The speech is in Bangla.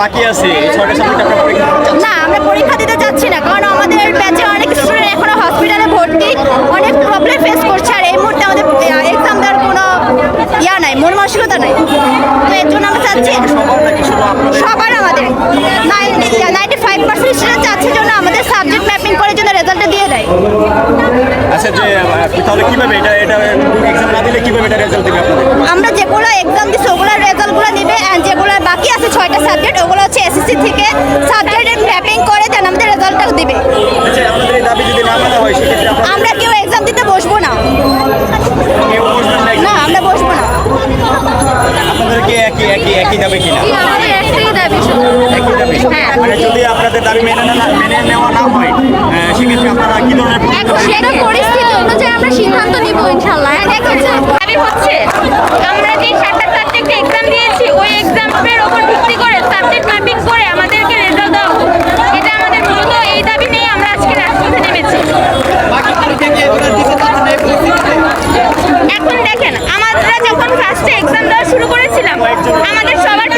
বাকি আছে? না আমরা পরীক্ষা দিতে যাচ্ছি না কারণ আমাদের ব্যাচে অনেক স্টুডেন্ট এখনও হসপিটালে ভর্তি। অনেক প্রবলেম ফেস করছে আর এই মুহূর্তে আমাদের এক্সাম দেওয়ার কোনো ইয়া নাই মন মানসিকতা নাই। তো এর জন্য আমরা চাচ্ছি সবার আমাদের। নাইনটি ফাইভ পার্সেন্ট স্টুডেন্ট চাচ্ছে জন্য আমাদের সাবজেক্ট ম্যাপিং করে জন্য রেজাল্টটা দিয়ে দেয়। আচ্ছা যে তাহলে কীভাবে এটা এটা এক্সাম না দিলে কীভাবে এটা রেজাল্ট দিবে আপনাদের? আমরা যেগুলো এক্সাম দিচ্ছি থেকে সাবজেক্টের ম্যাপিং করে দেন আমাদের রেজাল্টটা দিবে। আচ্ছা আমরা কেউ এক্সাম দিতে বসবো না। না আমরা বসবো না। আপনাদের দাবি হ্যাঁ। মানে যদি আপনাদের দাবি মেনে নেওয়া না হয় সেক্ষেত্রে আপনারা কি ধরনের সেটা পরিস্থিতি অনুযায়ী আমরা সিদ্ধান্ত নিব ইনশাল্লাহ দাবি হচ্ছে আমরা যে সাতটা সাবজেক্টে এক্সাম দিয়েছি ওই এক্সামের ওপর ভিত্তি করে সাবজেক্ট ম্যাপিং করে আমাদেরকে রেজাল্ট দেওয়া হোক। এটা আমাদের মূলত এই দাবি নিয়ে আমরা আজকে রাজপথে নেমেছি এখন দেখেন আমরা যখন ফার্স্টে এক্সাম দেওয়া শুরু করেছিলাম আমাদের সবার